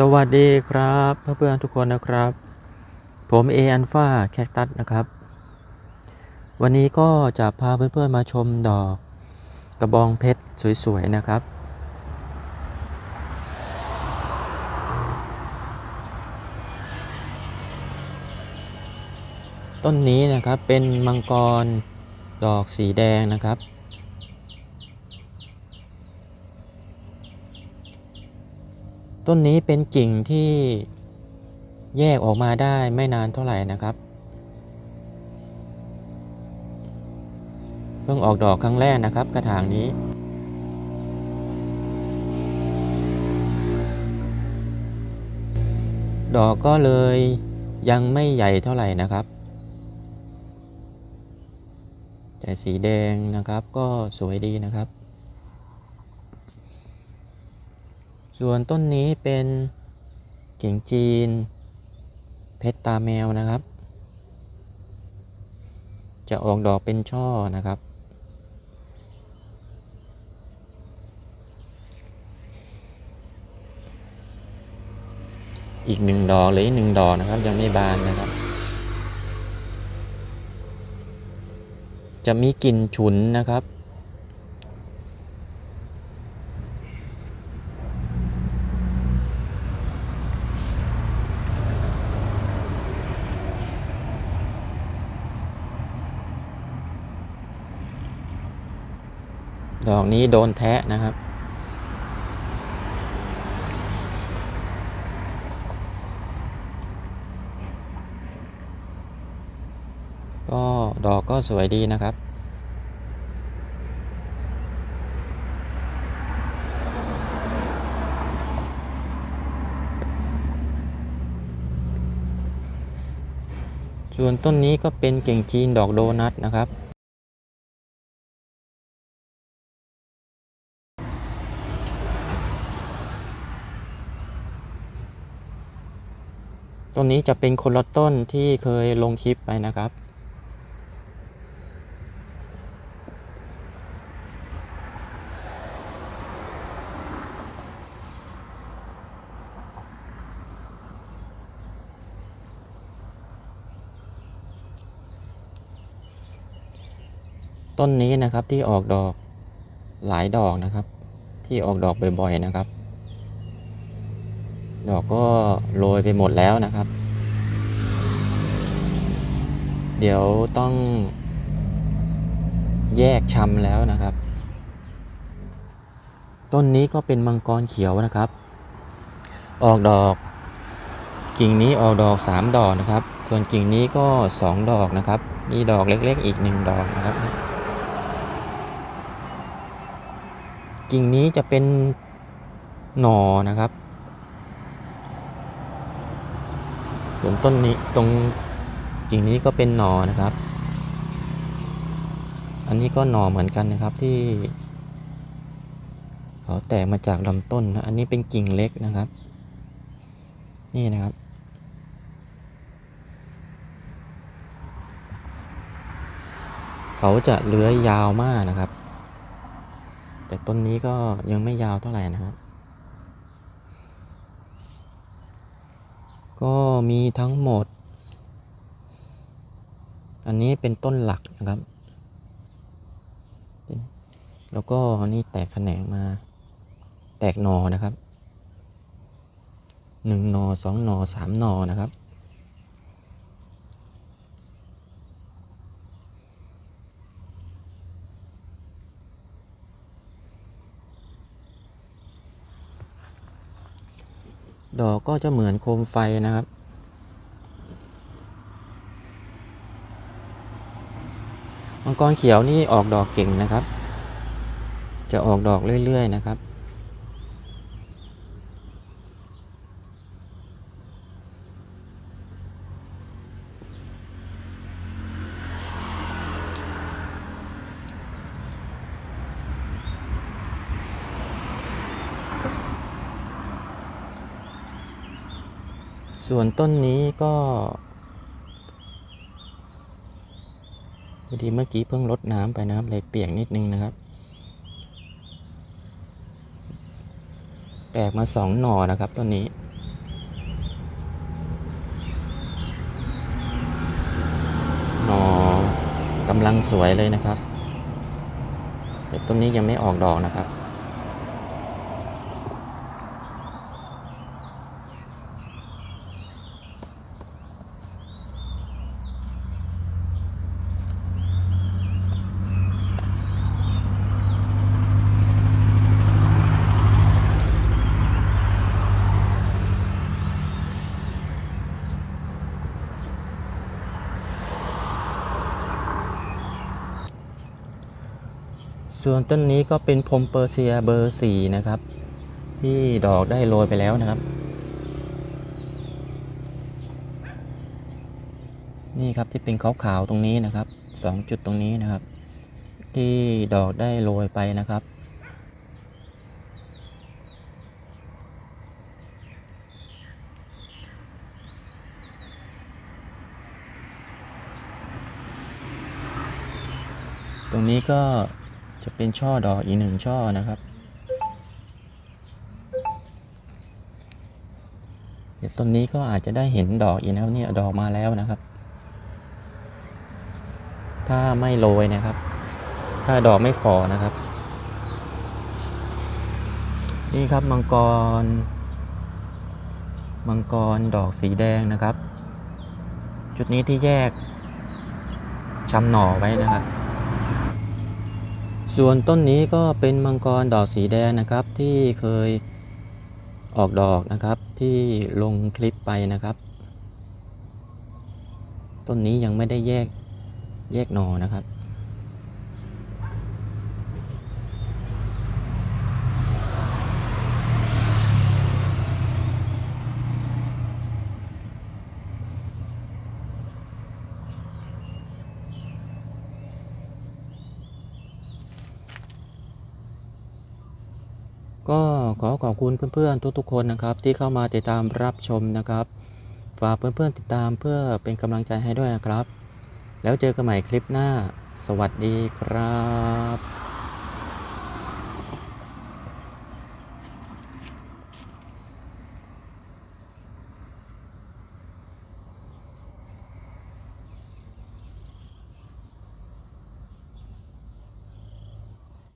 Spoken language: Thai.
สวัสดีครับเพื่อนๆทุกคนนะครับ ผมเออันฟาแคคตัสนะครับ วันนี้ก็จะพาเพื่อนๆมาชมดอก กระบองเพชรสวยๆนะครับ ต้นนี้นะครับเป็นมังกรดอกสีแดงนะครับ ต้นนี้เป็นกิ่งที่แยกออกมาได้ไม่นานเท่าไหร่นะครับ เพิ่งออกดอกครั้งแรกนะครับ กระถางนี้ ดอกก็เลยยังไม่ใหญ่เท่าไหร่นะครับ แต่สีแดงนะครับก็สวยดีนะครับ ส่วนต้นนี้เป็นกิ่งจีน เพชรตาแมวนะครับ จะออกดอกเป็นช่อนะครับ อีกหนึ่งดอกหรืออีกหนึ่งดอกนะครับ ยังไม่บานนะครับ จะมีกลิ่นฉุนนะครับ ดอกนี้โดนแทะนะครับ ก็ดอกก็สวยดีนะครับส่วนต้นนี้ก็เป็นเก่งจีนดอกโดนัทนะครับ ต้นนี้จะเป็นคนละต้นที่เคยลงคลิปไปนะครับ ต้นนี้นะครับที่ออกดอกหลายดอกนะครับ ที่ออกดอกบ่อยๆนะครับ ดอกก็โรยไปหมดแล้วนะครับ เดี๋ยวต้องแยกชำแล้วนะครับ ต้นนี้ก็เป็นมังกรเขียวนะครับ ออกดอก กิ่งนี้ออกดอกสามดอกนะครับ ส่วนกิ่งนี้ก็สองดอกนะครับ มีดอกเล็ก ๆ อีกหนึ่งดอกนะครับ กิ่งนี้จะเป็นหน่อนะครับ ส่วนต้นนี้ตรงกิ่งนี้ก็เป็นหนอนะครับ อันนี้ก็หนอเหมือนกันนะครับที่เขาแตกมาจากลำต้นนะอันนี้เป็นกิ่งเล็กนะครับ นี่นะครับ เขาจะเลื้อยยาวมากนะครับ แต่ต้นนี้ก็ยังไม่ยาวเท่าไหร่นะครับ ก็มีทั้งหมด อันนี้เป็นต้นหลักนะครับ แล้วก็อันนี้แตกแขนงมา แตกหนอนะครับหนึ่งหนอสองหนอสามหนอนะครับ ดอกก็จะเหมือนโคมไฟนะครับ มังกรเขียวนี่ออกดอกเก่งนะครับ จะออกดอกเรื่อยๆนะครับ ส่วนต้นนี้ก็พอดีเมื่อกี้เพิ่งลดน้ำไปนะครับเลยเปียกนิดนึงนะครับ แตกมาสองหน่อนะครับต้นนี้ หน่อกำลังสวยเลยนะครับ แต่ต้นนี้ยังไม่ออกดอกนะครับ ส่วนต้นนี้ก็เป็นพรมเปอร์เซียเบอร์4นะครับ ที่ดอกได้โรยไปแล้วนะครับ นี่ครับที่เป็นขาวๆตรงนี้นะครับสองจุดตรงนี้นะครับ ที่ดอกได้โรยไปนะครับตรงนี้ก็ จะเป็นช่อดอกอีกหนึ่งช่อนะครับเดี๋ยวต้นนี้ก็อาจจะได้เห็นดอกอีกนะครับเนี่ยดอกมาแล้วนะครับ ถ้าไม่โรยนะครับ ถ้าดอกไม่ฝ่อนะครับ นี่ครับมังกร มังกรดอกสีแดงนะครับ จุดนี้ที่แยกชำหน่อไว้นะครับ ส่วนต้นนี้ก็เป็นมังกรดอกสีแดงนะครับ ที่เคยออกดอกนะครับที่ลงคลิปไปนะครับ ต้นนี้ยังไม่ได้แยกแยกหนอนะครับ ก็ขอขอบคุณเพื่อนๆทุกๆคนนะครับ ที่เข้ามาติดตามรับชมนะครับ ฝากเพื่อนๆติดตามเพื่อเป็นกำลังใจให้ด้วยนะครับ แล้วเจอกันใหม่คลิปหน้า สวัสดีครับ